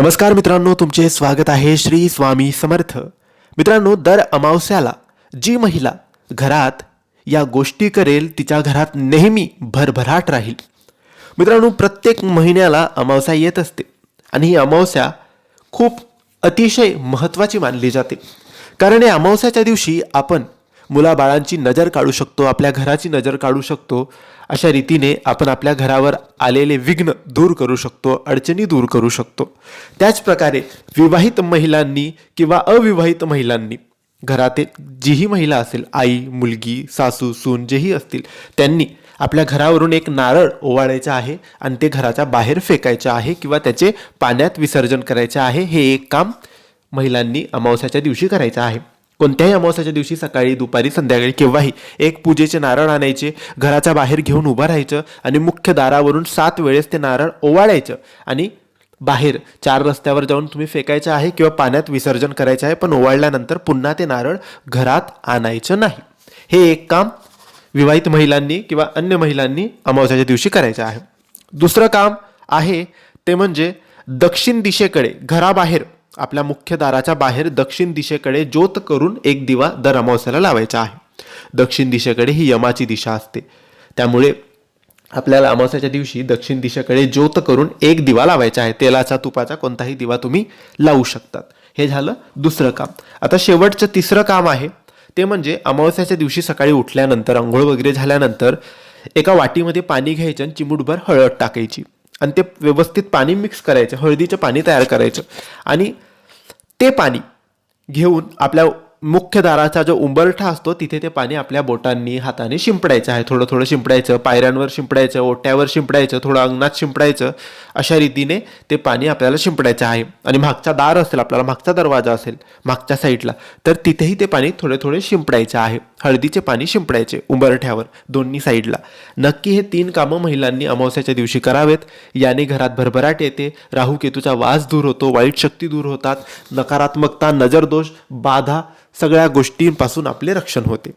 नमस्कार मित्रांनो तुमचे स्वागत आहे श्री स्वामी समर्थ. मित्रांनो दर अमावस्याला जी महिला घरात या गोष्टी करेल तिच्या घरात नेहमी भरभराट राहील. मित्रांनो प्रत्येक महिन्याला अमावस्या येत असते आणि ही अमावस्या खूप अतिशय महत्त्वाची मानली जाते. कारण या अमावस्याच्या दिवशी आपण मुलाबाळांची नजर काढू शकतो आपल्या घराची नजर काढू शकतो अशा रीतीने आपण आपल्या घरावर आलेले विघ्न दूर करू शकतो अडचणी दूर करू शकतो. त्याचप्रकारे विवाहित महिलांनी किंवा अविवाहित महिलांनी घरातील जीही महिला असेल आई मुलगी सासू सून जेही असतील त्यांनी आपल्या घरावरून एक नारळ ओवाळायचं आहे आणि ते घराच्या बाहेर फेकायचं आहे किंवा त्याचे पाण्यात विसर्जन करायचे आहे हे एक काम महिलांनी अमावस्याच्या दिवशी करायचं आहे. कोणत्याही अमावस्याच्या दिवशी सकाळी दुपारी संध्याकाळी केव्हाही एक पूजेचे नारळ आणायचे घराच्या बाहेर घेऊन उभं राहायचं आणि मुख्य दारावरून सात वेळेस ते नारळ ओवाळायचं आणि बाहेर चार रस्त्यावर जाऊन तुम्ही फेकायचं आहे किंवा पाण्यात विसर्जन करायचं आहे पण ओवाळल्यानंतर पुन्हा ते नारळ घरात आणायचं नाही. हे एक काम विवाहित महिलांनी किंवा अन्य महिलांनी अमावस्याच्या दिवशी करायचं आहे. दुसरं काम आहे ते म्हणजे दक्षिण दिशेकडे घराबाहेर आपल्या मुख्य दाराच्या बाहेर दक्षिण दिशेकडे ज्योत करून एक दिवा दर अमावस्याला लावायचा आहे. दक्षिण दिशेकडे ही यमाची दिशा असते. त्यामुळे आपल्याला अमावस्याच्या दिवशी दक्षिण दिशेकडे ज्योत करून एक दिवा लावायचा आहे. तेलाचा तुपाचा कोणताही दिवा तुम्ही लावू शकतात. हे झालं दुसरं काम. आता शेवटचं तिसरं काम आहे. ते म्हणजे अमावस्याच्या दिवशी सकाळी उठल्यानंतर आंघोळ वगैरे झाल्यानंतर एका वाटीमध्ये पाणी घ्यायचं आणि चिमूटभर हळद टाकायची. आणि ते व्यवस्थित पाणी मिक्स करायचं. हळदीचं पाणी तयार करायचं. आणि ते पाणी घेऊन आपल्या मुख्य दाराचा जो उंबरठा असतो तिथे ते पाणी आपल्या बोटांनी हाताने शिंपडायचं आहे. थोडं थोडं शिंपडायचं पायऱ्यांवर शिंपडायचं ओट्यावर शिंपडायचं थोडं अंगणात शिंपडायचं अशा रीतीने ते पाणी आपल्याला शिंपडायचं आहे. आणि मागचा दार असेल आपल्याला मागचा दरवाजा असेल मागच्या साईडला तर तिथेही ते पाणी थोडे थोडे शिंपडायचं आहे. हळदीचे पाणी शिंपडायचे उंबरठ्यावर दोन्ही साईडला. नक्की हे तीन कामं महिलांनी अमावस्याच्या दिवशी करावेत. याने घरात भरभराट येते. राहू केतूचा वास दूर होतो वाईट शक्ती दूर होतात. नकारात्मकता नजरदोष बाधा सगळ्या गोष्टींपासून आपले रक्षण होते.